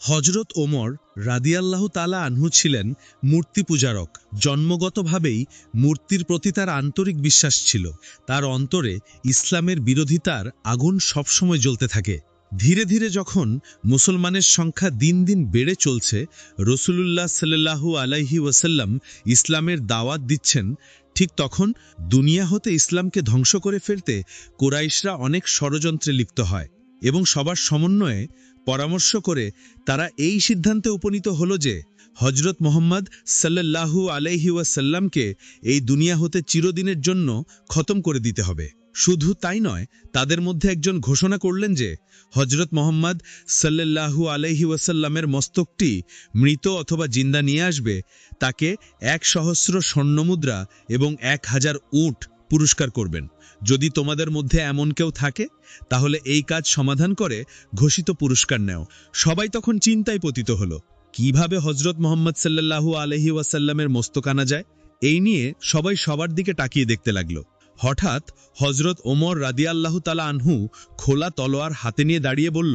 হজরত ওমর রাদিয়াল্লাহ তালা আনহু ছিলেন মূর্তি পূজারক। জন্মগতভাবেই মূর্তির প্রতি তার আন্তরিক বিশ্বাস ছিল। তার অন্তরে ইসলামের বিরোধিতার আগুন সবসময় জ্বলতে থাকে। ধীরে ধীরে যখন মুসলমানের সংখ্যা দিন দিন বেড়ে চলছে, রসুলুল্লাহ সাল্লাহু আলাইহি ওয়াসাল্লাম ইসলামের দাওয়াত দিচ্ছেন, ঠিক তখন দুনিয়া হতে ইসলামকে ধ্বংস করে ফেলতে কোরাইশরা অনেক ষড়যন্ত্রে লিপ্ত হয় এবং সবার সমন্বয়ে পরামর্শ করে তারা এই সিদ্ধান্তে উপনীত হল যে হজরত মোহাম্মদ সাল্লাল্লাহু আলাইহি ওয়াসাল্লামকে এই দুনিয়া হতে চিরদিনের জন্য খতম করে দিতে হবে। শুধু তাই নয়, তাদের মধ্যে একজন ঘোষণা করলেন যে হজরত মোহাম্মদ সাল্লাল্লাহু আলাইহি ওয়াসাল্লামের মস্তকটি মৃত অথবা জিন্দা নিয়ে আসবে, তাকে এক সহস্র স্বর্ণমুদ্রা এবং এক হাজার উট পুরস্কার করবেন। যদি তোমাদের মধ্যে এমন কেউ থাকে, তাহলে এই কাজ সমাধান করে ঘোষিত পুরস্কার নেও। সবাই তখন চিন্তায় পতিত হল, কীভাবে হজরত মোহাম্মদ সাল্লাল্লাহু আলহি ওয়াসাল্লামের মস্তক আনা যায়? এই নিয়ে সবাই সবার দিকে তাকিয়ে দেখতে লাগল। হঠাৎ হজরত ওমর রাদিয়াল্লাহ তালা আনহু খোলা তলোয়ার হাতে নিয়ে দাঁড়িয়ে বলল,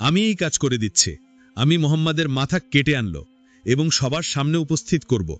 আমি এই কাজ করে দিচ্ছি। আমি মোহাম্মদের মাথা কেটে আনলো এবং সবার সামনে উপস্থিত করব।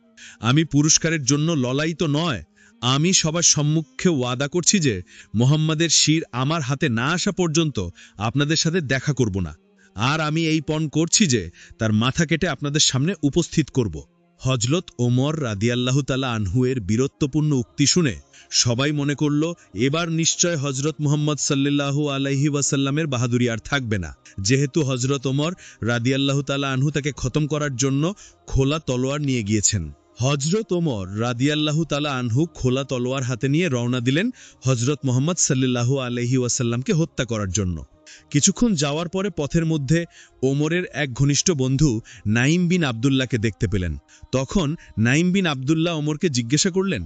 আমি পুরস্কারের জন্য ললাই তো নয় আমি সবার সম্মুখে ওয়াদা করছি যে মোহাম্মদের শির আমার হাতে না আসা পর্যন্ত আপনাদের সাথে দেখা করব না। আর আমি এই পণ করছি যে তার মাথা কেটে আপনাদের সামনে উপস্থিত করব। হজরত ওমর রাদিয়াল্লাহু তালা আনহুয়ের বীরত্বপূর্ণ উক্তি শুনে সবাই মনে করল, এবার নিশ্চয় হজরত মুহাম্মদ সাল্লাল্লাহু আলাইহি ওয়াসাল্লামের বাহাদুরি আর থাকবে না। যেহেতু হজরত ওমর রাদিয়াল্লাহু তালা আনহু তাকে খতম করার জন্য খোলা তলোয়ার নিয়ে গিয়েছেন। হজরত ওমর রাদিয়াল্লাহু তালা আনহু খোলা তলোয়ার হাতে নিয়ে রওনা দিলেন হজরত মোহাম্মদ সাল্লাল্লাহু আলহি ওয়াসাল্লামকে হত্যা করার জন্য। কিছুক্ষণ যাওয়ার পরে পথের মধ্যে ওমরের এক ঘনিষ্ঠ বন্ধু নাইম বিন আবদুল্লাহকে দেখতে পেলেন। তখন নাইম বিন আবদুল্লাহ ওমরকে জিজ্ঞাসা করলেন,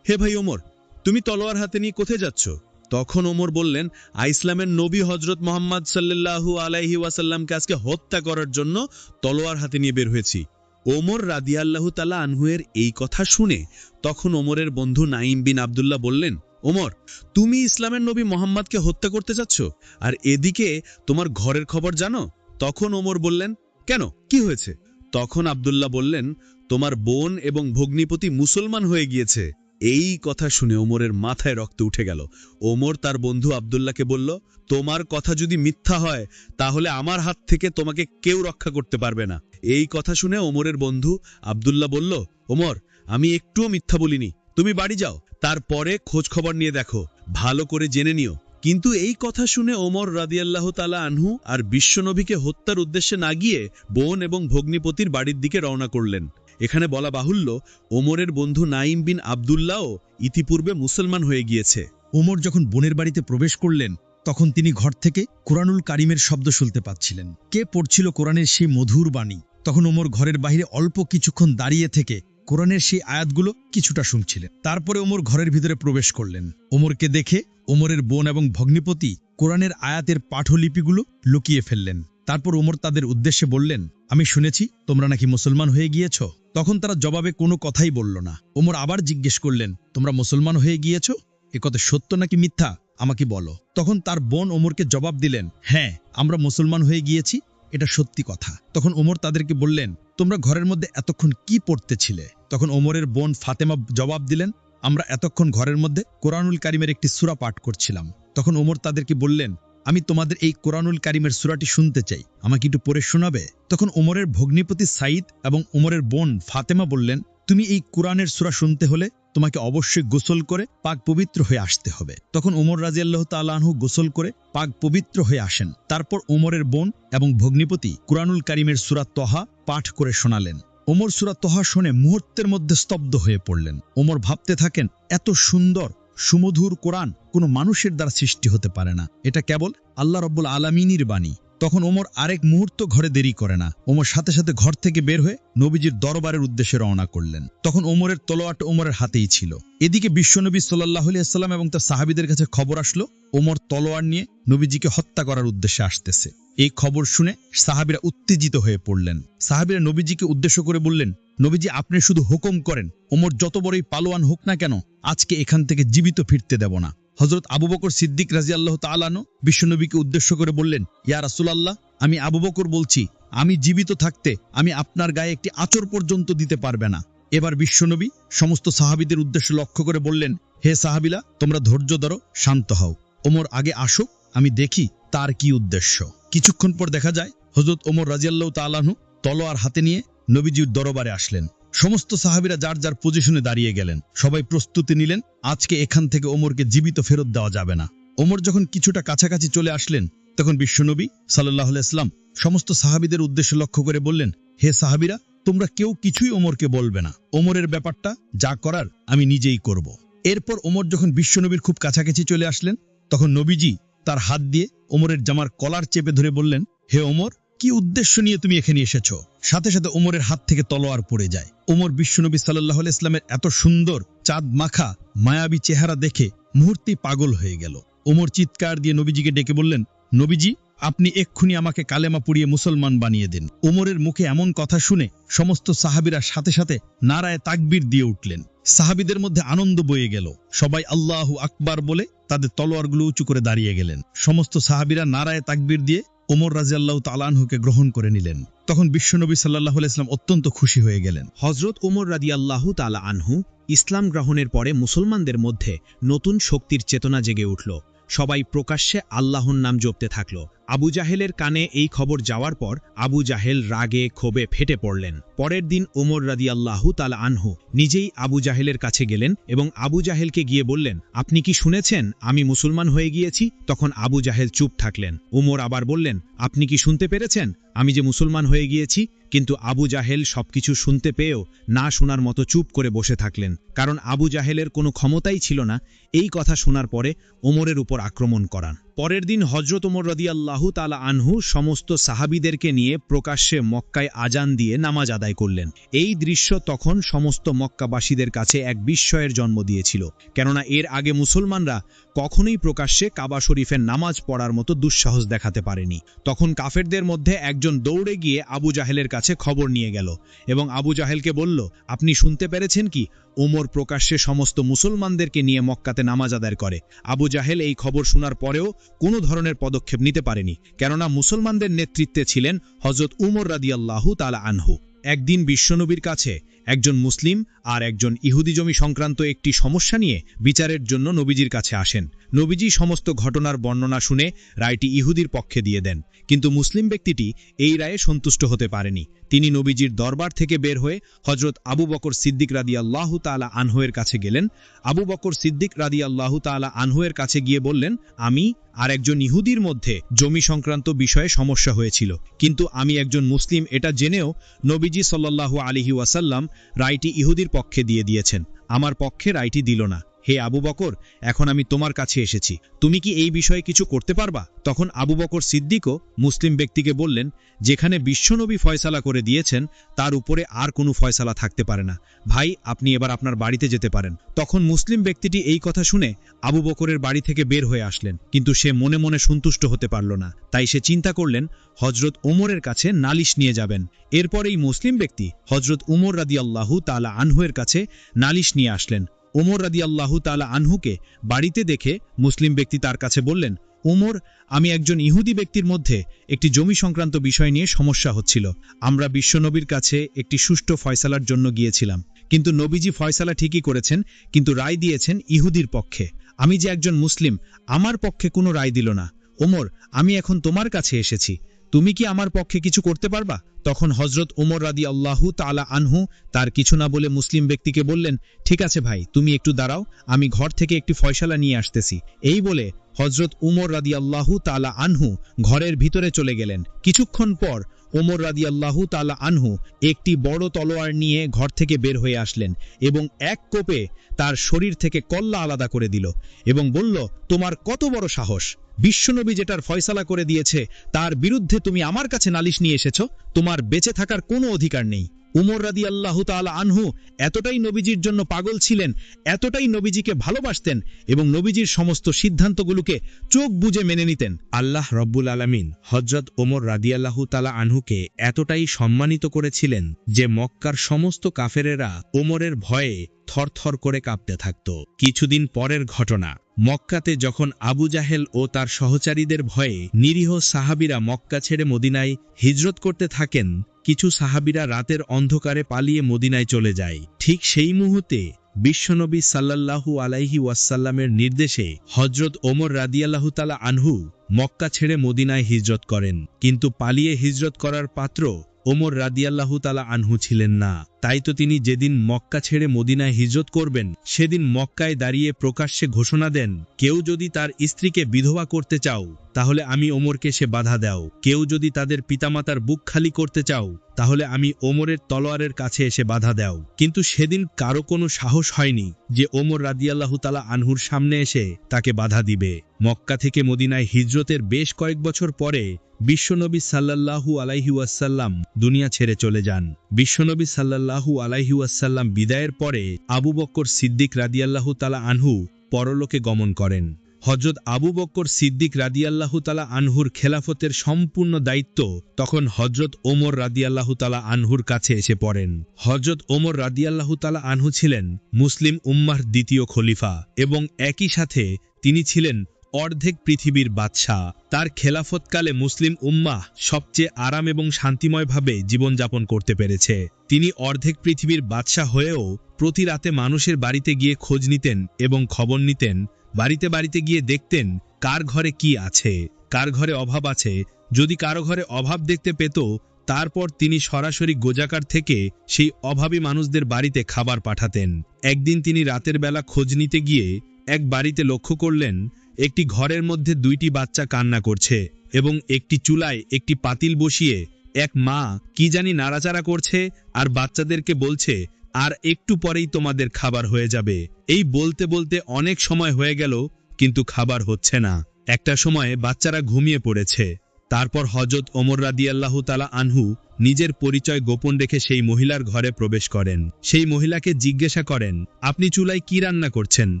হে ভাই ওমর, তুমি তলোয়ার হাতে নিয়ে কোথায় যাচ্ছ? তখন ওমর বললেন আইসলামের নবী হজরত মোহাম্মদ সাল্লাল্লাহু আলাইহি ওয়াসাল্লামকে আজকে হত্যা করার জন্য তলোয়ার হাতে নিয়ে বের হয়েছি। ওমর রাদিয়াল্লাহু তালা আনহুয়ের এই কথা শুনে তখন ওমরের বন্ধু নাইম বিন আবদুল্লাহ বললেন, ওমর, তুমি ইসলামের নবী মোহাম্মদকে হত্যা করতে চাচ্ছ? আর এদিকে তোমার ঘরের খবর জানো? তখন ওমর বললেন, কেন? কি হয়েছে? তখন আবদুল্লাহ বললেন, তোমার বোন এবং ভগ্নিপতি মুসলমান হয়ে গিয়েছে। এই কথা শুনে ওমরের মাথায় রক্ত উঠে গেল। ওমর তার বন্ধু আবদুল্লাহকে বলল, তোমার কথা যদি মিথ্যা হয়, তাহলে আমার হাত থেকে তোমাকে কেউ রক্ষা করতে পারবে না। এই কথা শুনে ওমরের বন্ধু আবদুল্লাহ বলল, ওমর, আমি একটুও মিথ্যা বলিনি। তুমি বাড়ি যাও, তারপরে খোঁজ খবর নিয়ে দেখো। ভালো করে জেনে নিও। কিন্তু এই কথা শুনে ওমর রাদিয়াল্লাহ তালা আনহু আর বিশ্বনবীকে হত্যার উদ্দেশ্যে না গিয়ে বোন এবং ভগ্নিপতির বাড়ির দিকে রওনা করলেন। এখানে বলা বাহুল্য, ওমরের বন্ধু নাইম বিন আবদুল্লাহও ইতিপূর্বে মুসলমান হয়ে গিয়েছে। ওমর যখন বোনের বাড়িতে প্রবেশ করলেন, তখন তিনি ঘর থেকে কোরআনুল কারিমের শব্দ শুনতে পাচ্ছিলেন। কে পড়ছিল কোরআনের সেই মধুর বাণী? তখন ওমর ঘরের বাইরে অল্প কিছুক্ষণ দাঁড়িয়ে থেকে কোরআনের সেই আয়াতগুলো কিছুটা শুনছিলেন। তারপরে ওমর ঘরের ভিতরে প্রবেশ করলেন। ওমরকে দেখে ওমরের বোন এবং ভগ্নিপতি কোরআনের আয়াতের পাঠলিপিগুলো লুকিয়ে ফেললেন। তারপর ওমর তাদের উদ্দেশ্যে বললেন, আমি শুনেছি, তোমরা নাকি মুসলমান হয়ে গিয়েছ? তখন তারা জবাবে কোনো কথাই বলল না। ওমর আবার জিজ্ঞেস করলেন, তোমরা মুসলমান হয়ে গিয়েছ? এ সত্য নাকি মিথ্যা? আমাকে বলো। তখন তার বোন ওমরকে জবাব দিলেন হ্যাঁ আমরা মুসলমান হয়ে গিয়েছি এটা সত্যি কথা। তখন ওমর তাদেরকে বললেন, তোমরা ঘরের মধ্যে এতক্ষণ কি পড়তেছিলে তখন ওমরের বোন ফাতেমা জবাব দিলেন, আমরা এতক্ষণ ঘরের মধ্যে কোরআনুল কারিমের একটি সুরা পাঠ করছিলাম। তখন ওমর তাদেরকে বললেন, আমি তোমাদের এই কোরআনুল কারিমের সুরাটি শুনতে চাই। আমাকে একটু পড়ে শোনাবে? তখন ওমরের ভগ্নিপতি সাইদ এবং ওমরের বোন ফাতেমা বললেন, তুমি এই কোরআনের সুরা শুনতে হলে তোমাকে অবশ্যই গোসল করে পাক পবিত্র হয়ে আসতে হবে। তখন ওমর রাজিয়াল্লাহ তালাহু গোসল করে পাক পবিত্র হয়ে আসেন। তারপর ওমরের বোন এবং ভগ্নিপতি কুরআনুল কারিমের সুরা তহা পাঠ করে শোনালেন। ওমর সুরা তহা শুনে মুহূর্তের মধ্যে স্তব্ধ হয়ে পড়লেন। ওমর ভাবতে থাকেন, এত সুন্দর, সুমধুর কোরআন কোনো মানুষের দ্বারা সৃষ্টি হতে পারে না। এটা কেবল আল্লাহ রব্বুল আলামিনীর বাণী। তখন ওমর আরেক মুহূর্ত ঘরে দেরি করে না। ওমর সাথে সাথে ঘর থেকে বের হয়ে নবীজির দরবারের উদ্দেশ্যে রওনা করলেন। তখন ওমরের তলোয়াট ওমরের হাতেই ছিল। এদিকে বিশ্বনবী সাল্লাহ সাল্লাম এবং তার সাহাবিদের কাছে খবর আসলো, ওমর তলোয়ার নিয়ে নবীজিকে হত্যা করার উদ্দেশ্যে আসতেছে। এই খবর শুনে সাহাবিরা উত্তেজিত হয়ে পড়লেন। সাহাবিরা নবীজিকে উদ্দেশ্য করে বললেন, নবীজি, আপনি শুধু হুকুম করেন, ওমর যত বড়ই পালোয়ান হোক না কেন, আজকে এখান থেকে জীবিত ফিরতে দেব না। হজরত আবু বকর সিদ্দিক রাজি আল্লাহ তালানো বিশ্বনবীকে উদ্দেশ্য করে বললেন, ইয়া রাসুলাল্লাহ, আমি আবু বকর বলছি, আমি জীবিত থাকতে আমি আপনার গায়ে একটি আচর পর্যন্ত দিতে পারবে না। এবার বিশ্বনবী সমস্ত সাহাবিদের উদ্দেশ্য লক্ষ্য করে বললেন, হে সাহাবিলা তোমরা ধৈর্য ধরো, শান্ত হও। ওমর আগে আসুক, আমি দেখি তার কি উদ্দেশ্য। কিছুক্ষণ পর দেখা যায় হজরত ওমর রাজিয়াল্লাহ তালাহু তলোয়ার হাতে নিয়ে নবীজির দরবারে আসলেন। সমস্ত সাহাবিরা যার যার পজিশনে দাঁড়িয়ে গেলেন। সবাই প্রস্তুতি নিলেন, আজকে এখান থেকে ওমরকে জীবিত ফেরত দেওয়া যাবে না। ওমর যখন কিছুটা কাছাকাছি চলে আসলেন, তখন বিশ্বনবী সাল্লাহ ইসলাম সমস্ত সাহাবিদের উদ্দেশ্য লক্ষ্য করে বললেন, হে সাহাবিরা, তোমরা কেউ কিছুই ওমরকে বলবে না। ওমরের ব্যাপারটা যা করার আমি নিজেই করব। এরপর ওমর যখন বিশ্বনবীর খুব কাছাকাছি চলে আসলেন, তখন নবীজি তার হাত দিয়ে ওমরের জামার কলার চেপে ধরে বললেন, হে ওমর কি উদ্দেশ্য নিয়ে তুমি এখানে এসেছ? সাথে সাথে ওমরের হাত থেকে তলোয়ার পড়ে যায়। ওমর বিশ্বনবী সাল্লাহ ইসলামের এত সুন্দর চাঁদ মাখা, মায়াবী চেহারা দেখে মুহূর্তেই পাগল হয়ে গেল। ওমর চিৎকার দিয়ে নবীজিকে ডেকে বললেন, নবীজি, আপনি এক্ষুনি আমাকে কালেমা পুড়িয়ে মুসলমান বানিয়ে দিন। ওমরের মুখে এমন কথা শুনে সমস্ত সাহাবিরা সাথে সাথে নারায় তাকবির দিয়ে উঠলেন। সাহাবিদের মধ্যে আনন্দ বয়ে গেল। সবাই আল্লাহ আকবার বলে তাদের তলোয়ারগুলো উঁচু করে দাঁড়িয়ে গেলেন। সমস্ত সাহাবিরা নারায় তাকবির দিয়ে ওমর রাজিয়াল্লাহ তালানহুকে গ্রহণ করে নিলেন। তখন বিশ্বনবী সাল্লাহ ইসলাম অত্যন্ত খুশি হয়ে গেলেন। হজরত ওমর রাদিয়াল্লাহু তালা আনহু ইসলাম গ্রহণের পরে মুসলমানদের মধ্যে নতুন শক্তির চেতনা জেগে উঠল। সবাই প্রকাশ্যে আল্লাহর নাম জপতে থাকল। আবু জাহেলের কানে এই খবর যাওয়ার পর আবু জাহেল রাগে ক্ষোভে ফেটে পড়লেন। পরের দিন ওমর রাদিয়াল্লাহু তালা আনহু নিজেই আবু জাহেলের কাছে গেলেন এবং আবু জাহেলকে গিয়ে বললেন, আপনি কি শুনেছেন? আমি মুসলমান হয়ে গিয়েছি। তখন আবু জাহেল চুপ থাকলেন। ওমর আবার বললেন, আপনি কি শুনতে পেরেছেন? আমি যে মুসলমান হয়ে গিয়েছি। কিন্তু আবু জাহেল সবকিছু শুনতে পেয়েও না শোনার মতো চুপ করে বসে থাকলেন। কারণ আবু জাহেলের কোনো ক্ষমতাই ছিল না। এই কথা শোনার পরে ওমরের উপর আক্রমণ করান। পরের দিন হজরত ওমর আল্লাহ তালা আনহু সমস্ত সাহাবিদেরকে নিয়ে প্রকাশ্যে মক্কায় আজান দিয়ে নামাজ আদায় করলেন। এই দৃশ্য তখন সমস্ত মক্কাবাসীদের কাছে এক বিস্ময়ের জন্ম দিয়েছিল। কেননা এর আগে মুসলমানরা কখনোই প্রকাশ্যে কাবা শরীফের নামাজ পড়ার মতো দুঃসাহস দেখাতে পারেনি। তখন কাফেরদের মধ্যে একজন দৌড়ে গিয়ে আবু জাহেলের কাছে খবর নিয়ে গেল এবং আবু জাহেলকে বলল, আপনি শুনতে পেরেছেন কি? ওমর প্রকাশ্যে সমস্ত মুসলমানদেরকে নিয়ে মক্কাতে নামাজ আদায় করে। আবু জাহেল এই খবর শোনার পরেও কোনো ধরনের পদক্ষেপ নিতে পারেনি, কেননা মুসলমানদের নেতৃত্বে ছিলেন হজরত উমর রাদিয়াল্লাহু তালা আনহু। একদিন বিশ্বনবীর কাছে একজন মুসলিম আর একজন ইহুদি জমি সংক্রান্ত একটি সমস্যা নিয়ে বিচারের জন্য নবীজির কাছে আসেন। নবীজি সমস্ত ঘটনার বর্ণনা শুনে রায়টি ইহুদির পক্ষে দিয়ে দেন। কিন্তু মুসলিম ব্যক্তিটি এই রায়ে সন্তুষ্ট হতে পারেনি। তিনি নবীজির দরবার থেকে বের হয়ে হজরত আবু বকর সিদ্দিক রাদি আল্লাহ তালা আনহুয়ের কাছে গেলেন। আবু বকর সিদ্দিক রাদি আল্লাহ তালা আনহুয়ের কাছে গিয়ে বললেন, আমি আর একজন ইহুদির মধ্যে জমি সংক্রান্ত বিষয়ে সমস্যা হয়েছিল। কিন্তু আমি একজন মুসলিম, এটা জেনেও নবীজি সাল্লাল্লাহু আলিহি ওয়াসাল্লাম রায়টি ইহুদির পক্ষে দিয়ে দিয়েছেন। আমার পক্ষে রায়টি দিল না। হে আবু বকর, এখন আমি তোমার কাছে এসেছি। তুমি কি এই বিষয়ে কিছু করতে পারবা? তখন আবু বকর সিদ্দিকও মুসলিম ব্যক্তিকে বললেন, যেখানে বিশ্বনবী ফয়সালা করে দিয়েছেন, তার উপরে আর কোনো ফয়সালা থাকতে পারে না। ভাই, আপনি এবার আপনার বাড়িতে যেতে পারেন। তখন মুসলিম ব্যক্তিটি এই কথা শুনে আবু বকরের বাড়ি থেকে বের হয়ে আসলেন, কিন্তু সে মনে মনে সন্তুষ্ট হতে পারল না। তাই সে চিন্তা করলেন হজরত ওমরের কাছে নালিশ নিয়ে যাবেন। এরপর এই মুসলিম ব্যক্তি হজরত উমর রাদি আল্লাহু তালা আনহুয়ের কাছে নালিশ নিয়ে আসলেন। ওমর রাদি আল্লাহু তালা আনহুকে বাড়িতে দেখে মুসলিম ব্যক্তি তার কাছে বললেন ওমর আমি একজন ইহুদি ব্যক্তির মধ্যে একটি জমি সংক্রান্ত বিষয় নিয়ে সমস্যা হচ্ছিল। আমরা বিশ্বনবীর কাছে একটি সুষ্ঠু ফয়সালার জন্য গিয়েছিলাম। কিন্তু নবীজি ফয়সালা ঠিকই করেছেন, কিন্তু রায় দিয়েছেন ইহুদির পক্ষে। আমি যে একজন মুসলিম, আমার পক্ষে কোনো রায় দিল না। ওমর আমি এখন তোমার কাছে এসেছি। তুমি কি আমার পক্ষে কিছু করতে পারবা? তখন হজরত উমর রাদি আল্লাহু তালা আনহু তার কিছু না বলে মুসলিম ব্যক্তিকে বললেন, ঠিক আছে ভাই, তুমি একটু দাঁড়াও, আমি ঘর থেকে একটি ফয়সালা নিয়ে আসতেছি। এই বলে হজরত উমর রাদি আল্লাহু তালা আনহু ঘরের ভিতরে চলে গেলেন। কিছুক্ষণ পর ওমর রাদি তালা আনহু একটি বড় তলোয়ার নিয়ে ঘর থেকে বের হয়ে আসলেন এবং এক কোপে তার শরীর থেকে কল্লা আলাদা করে দিল এবং বলল, তোমার কত বড় সাহস! বিশ্বনবী যেটার ফয়সালা করে দিয়েছে, তার বিরুদ্ধে তুমি আমার কাছে নালিশ নিয়ে এসেছ, তোমার বেঁচে থাকার কোনো অধিকার নেই। উমর রাদি আল্লাহ তালা আনহু এতটাই নবীজির জন্য পাগল ছিলেন, এতটাই নবীজিকে ভালোবাসতেন এবং নবীজির সমস্ত সিদ্ধান্তগুলোকে চোখ বুজে মেনে নিতেন। আল্লাহ রব্বুল আলামিন হজরত ওমর রাদিয়াল্লাহু তালা আনহুকে এতটাই সম্মানিত করেছিলেন যে মক্কার সমস্ত কাফেরেরা ওমরের ভয়ে থরথর করে কাঁপতে থাকত। কিছুদিন পরের ঘটনা, মক্কাতে যখন আবু জাহেল ও তার সহচারীদের ভয়ে নিরীহ সাহাবিরা মক্কা ছেড়ে মদিনায় হিজরত করতে থাকেন কিছু সাহাবিরা রাতের অন্ধকারে পালিয়ে মদিনায় চলে যায়। ঠিক সেই মুহূর্তে বিশ্বনবী সাল্লাল্লাহু আলাইহি ওয়াসাল্লামের নির্দেশে হজরত ওমর রাদিয়াল্লাহু তালা আনহু মক্কা ছেড়ে মদিনায় হিজরত করেন। কিন্তু পালিয়ে হিজরত করার পাত্র ওমর রাদিয়াল্লাহু তালা আনহু ছিলেন না। তাই তো তিনি যেদিন মক্কা ছেড়ে মদিনায় হিজরত করবেন, সেদিন মক্কায় দাঁড়িয়ে প্রকাশ্যে ঘোষণা দেন, কেউ যদি তার স্ত্রীকে বিধবা করতে চাও, তাহলে আমি ওমরকে সে বাধা দাও। কেউ যদি তাদের পিতামাতার বুক খালি করতে চাও, তাহলে আমি ওমরের তলোয়ারের কাছে এসে বাধা দাও। কিন্তু সেদিন কারও কোনো সাহস হয়নি যে ওমর রাদিয়াল্লাহু তালা আনহুর সামনে এসে তাকে বাধা দিবে। মক্কা থেকে মদিনায় হিজরতের বেশ কয়েক বছর পরে বিশ্বনবী সাল্লাল্লাহু আলাইহি ওয়াসাল্লাম দুনিয়া ছেড়ে চলে যান। বিশ্বনবী সাল্লাল্লাহু আলাইহি ওয়াসাল্লাম বিদায়ের পরে আবু বক্কর সিদ্দিক রাদিয়াল্লাহু তালা আনহু পরলোকে গমন করেন। হজরত আবু বক্কর সিদ্দিক রাদিয়াল্লাহু তালা আনহুর খেলাফতের সম্পূর্ণ দায়িত্ব তখন হজরত ওমর রাদিয়াল্লাহু তালা আনহুর কাছে এসে পড়েন। হজরত ওমর রাদিয়াল্লাহু তালা আনহু ছিলেন মুসলিম উম্মার দ্বিতীয় খলিফা এবং একই সাথে তিনি ছিলেন অর্ধেক পৃথিবীর বাদশাহ। তার খেলাফতকালে মুসলিম উম্মাহ সবচেয়ে আরাম এবং শান্তিময়ভাবে জীবনযাপন করতে পেরেছে। তিনি অর্ধেক পৃথিবীর বাদশাহ হয়েও প্রতি রাতে মানুষের বাড়িতে গিয়ে খোঁজ নিতেন এবং খবর নিতেন, বাড়িতে বাড়িতে গিয়ে দেখতেন কার ঘরে কি আছে, কার ঘরে অভাব আছে। যদি কারও ঘরে অভাব দেখতে পেত, তারপর তিনি সরাসরি গোজাকার থেকে সেই অভাবী মানুষদের বাড়িতে খাবার পাঠাতেন। একদিন তিনি রাতের বেলা খোঁজ নিতে গিয়ে এক বাড়িতে লক্ষ্য করলেন একটি ঘরের মধ্যে দুইটি বাচ্চা কান্না করছে এবং একটি চুলায় একটি পাতিল বসিয়ে এক মা কি জানি নাড়াচাড়া করছে আর বাচ্চাদেরকে বলছে, আর একটু পরেই তোমাদের খাবার হয়ে যাবে। এই বলতে বলতে অনেক সময় হয়ে গেল, কিন্তু খাবার হচ্ছে না। একটা সময়ে বাচ্চারা ঘুমিয়ে পড়েছে। তারপর হজরত ওমর রাদিয়াল্লাহু তালা আনহু নিজের পরিচয় গোপন রেখে সেই মহিলার ঘরে প্রবেশ করেন। সেই মহিলাকে জিজ্ঞাসা করেন, আপনি চুলায় কি রান্না করছেন?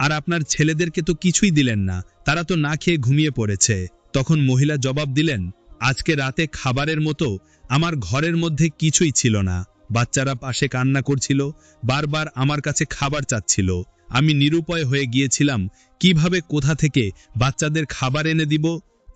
আর আপনার ছেলেদেরকে তো কিছুই দিলেন না, তারা তো না খেয়ে ঘুমিয়ে পড়েছে। তখন মহিলা জবাব দিলেন, আজকে রাতে খাবারের মতো আমার ঘরের মধ্যে কিছুই ছিল না। বাচ্চারা পাশে কান্না করছিল, বারবার আমার কাছে খাবার চাচ্ছিল। আমি নিরুপায় হয়ে গিয়েছিলাম, কীভাবে কোথা থেকে বাচ্চাদের খাবার এনে দিব?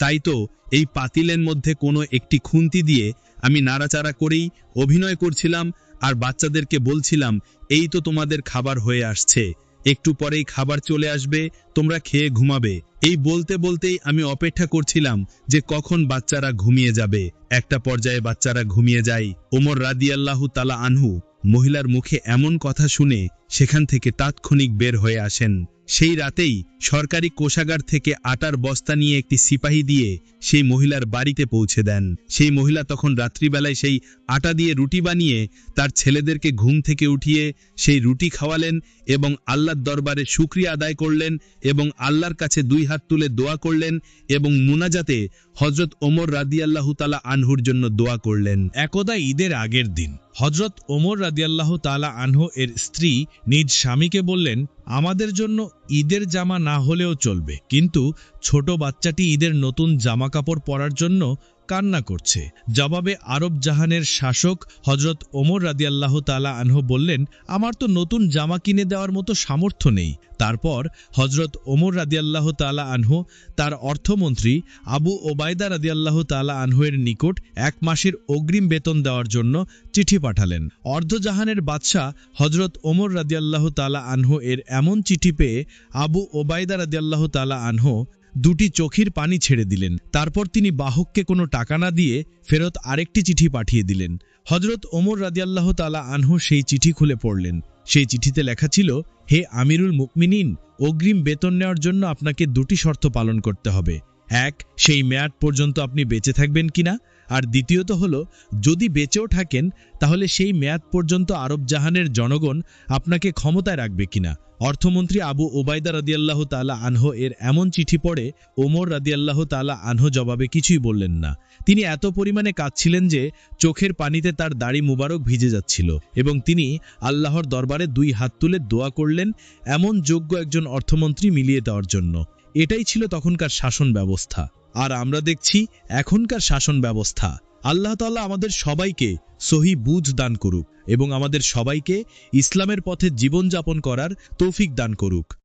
তাই তো এই পাতিলের মধ্যে কোনো একটি খুন্তি দিয়ে আমি নাড়াচাড়া করেই অভিনয় করছিলাম আর বাচ্চাদেরকে বলছিলাম, এই তো তোমাদের খাবার হয়ে আসছে। একটু পরেই খাবার চলে আসবে, তোমরা খেয়ে ঘুমাবে। এই বলতে বলতেই আমি অপেক্ষা করছিলাম যে কখন বাচ্চারা ঘুমিয়ে যাবে। একটা পর্যায়ে বাচ্চারা ঘুমিয়ে যায়। ওমর রাদিয়াল্লাহু তালা আনহু মহিলার মুখে এমন কথা শুনে সেখান থেকে তাৎক্ষণিক বের হয়ে আসেন। সেই রাতেই সরকারি কোষাগার থেকে আটার বস্তা নিয়ে একটি সিপাহী দিয়ে সেই মহিলার বাড়িতে পৌঁছে দেন। সেই মহিলা তখন রাত্রিবেলায় সেই আটা দিয়ে রুটি বানিয়ে তার ছেলেদেরকে ঘুম থেকে উঠিয়ে সেই রুটি খাওয়ালেন এবং আল্লাহর দরবারে শুক্রিয়া আদায় করলেন এবং আল্লাহর কাছে দুই হাত তুলে দোয়া করলেন এবং মুনাজাতে হজরত ওমর রাদিয়াল্লাহু তালা আনহুর জন্য দোয়া করলেন। একদা ঈদের আগের দিন হজরত ওমর রাদিয়াল্লাহ তালা আনহু এর স্ত্রী নিজ স্বামীকে বললেন, আমাদের জন্য ঈদের জামা না হলেও চলবে। কিন্তু ছোট বাচ্চাটি ঈদের নতুন জামা কাপড় পরার জন্য কান্না করছে। জবাবে আরব জাহানের শাসক হজরত ওমর রাদিয়াল্লাহ তালা আনহ বললেন, আমার তো নতুন জামা কিনে দেওয়ার মতো সামর্থ্য নেই। তারপর হজরত ওমর রাদিয়াল্লাহ তালা আনহু, তার অর্থমন্ত্রী আবু ওবায়দা রাদিয়াল্লাহ তালা আনহুয়ের নিকট এক মাসের অগ্রিম বেতন দেওয়ার জন্য চিঠি পাঠালেন। অর্ধজাহানের বাদশাহ হজরত ওমর রাদিয়াল্লাহ তালা আনহু এর এমন চিঠি পেয়ে আবু ওবায়দা রাদিয়াল্লাহ তালা আনহু দুটি চোখের পানি ছেড়ে দিলেন। তারপর তিনি বাহককে কোনো টাকা না দিয়ে ফেরত আরেকটি চিঠি পাঠিয়ে দিলেন। হজরত ওমর রাদিয়াল্লাহ তালা আনহু সেই চিঠি খুলে পড়লেন। সেই চিঠিতে লেখা ছিল, হে আমিরুল মুকমিনিন অগ্রিম বেতন নেওয়ার জন্য আপনাকে দুটি শর্ত পালন করতে হবে। এক, সেই মেয়াদ পর্যন্ত আপনি বেঁচে থাকবেন কিনা। আর দ্বিতীয়ত হল, যদি বেঁচেও থাকেন, তাহলে সেই মেয়াদ পর্যন্ত আরব জাহানের জনগণ আপনাকে ক্ষমতায় রাখবে কিনা। অর্থমন্ত্রী আবু ওবায়দা রাদিয়াল্লাহ তালা আনহ এর এমন চিঠি পড়ে ওমর রাদিয়াল্লাহ তালা আনহ জবাবে কিছুই বললেন না। তিনি এত পরিমাণে কাঁদছিলেন যে চোখের পানিতে তার দাড়ি মুবারক ভিজে যাচ্ছিল এবং তিনি আল্লাহর দরবারে দুই হাত তুলে দোয়া করলেন এমন যোগ্য একজন অর্থমন্ত্রী মিলিয়ে দেওয়ার জন্য। এটাই ছিল তখনকার শাসন ব্যবস্থা। আর আমরা দেখছি এখনকার শাসন ব্যবস্থা। আল্লাহ তাল্লাহ আমাদের সবাইকে সহি বুঝ দান করুক এবং আমাদের সবাইকে ইসলামের পথে জীবনযাপন করার তৌফিক দান করুক।